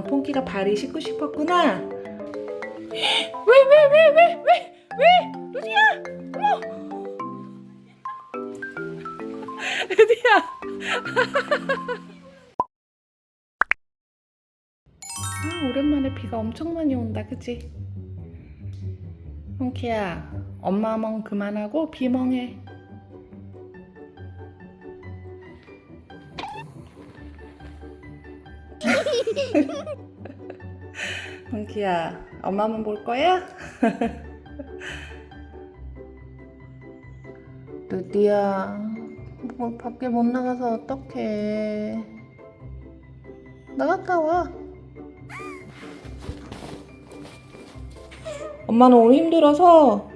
어, 폰키가 발이 씻고 싶었구나. 왜, 왜, 왜, 왜, 왜, 왜? 루디야! 어머! 루디야! 아, 오랜만에 비가 엄청 많이 온다, 그치? 폰키야, 엄마 멍 그만하고 비 멍해. 펑키야, 엄마만 볼 거야? 루디야, 뭐 밖에 못 나가서 어떡해. 나갔다 와. 엄마는 오늘 힘들어서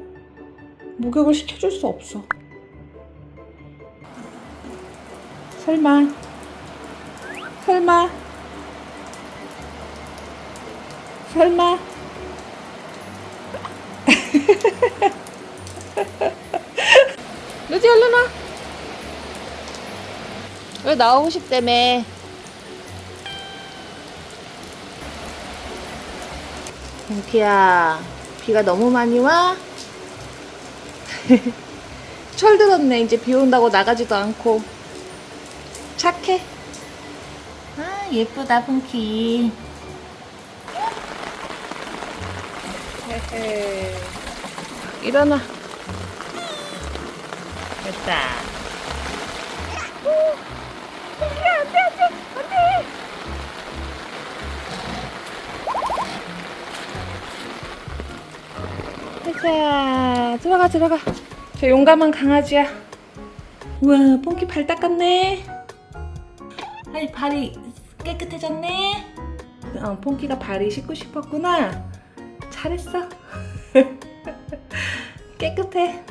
목욕을 시켜줄 수 없어. 설마, 설마. 설마? 루지 얼른 와. 왜 나오고 싶다며 뭉키야 비가 너무 많이 와? 철 들었네. 이제 비 온다고 나가지도 않고. 착해. 아 예쁘다 뭉키 헤헤. 일어나. 됐다. 자, 들어가, 들어가. 저 용감한 강아지야. 우와, 뽕키 발 닦았네. 아이, 발이 깨끗해졌네. 어, 뽕키가 발이 씻고 싶었구나. 잘했어. 깨끗해.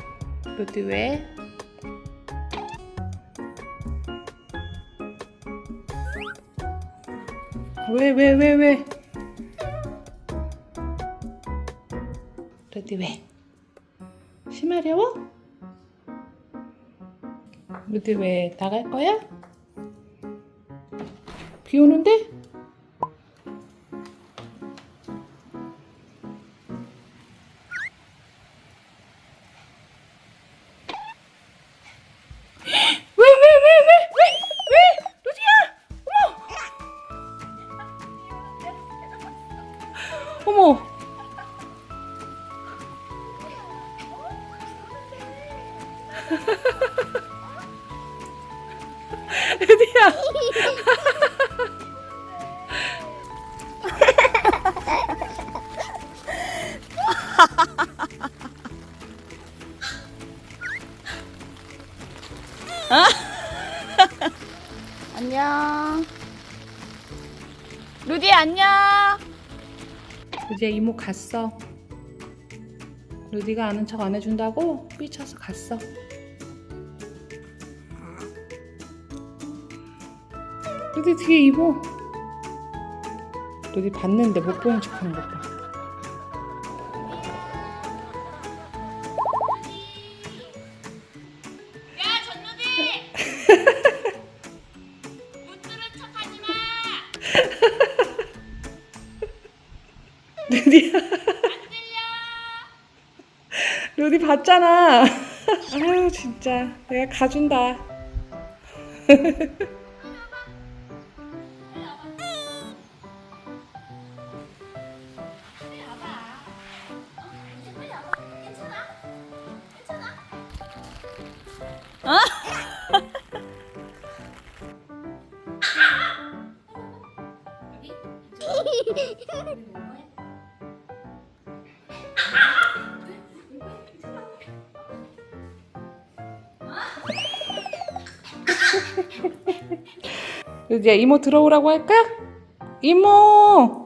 루디 왜? 왜, 왜, 왜, 왜? 루디 왜? 심하려워? 루디 왜 나갈 거야? 비 오는데? 어머! 루디야! 안녕. 루디 안녕. 루디야 이모 갔어. 루디가 아는 척 안 해준다고 삐쳐서 갔어. 루디 뒤에 이모. 루디 봤는데 못 보는 척하는 것 봐. 들려. 루디 봤잖아. 아유 진짜 내가 가준다. 빨 이제 이모 들어오라고 할까? 이모.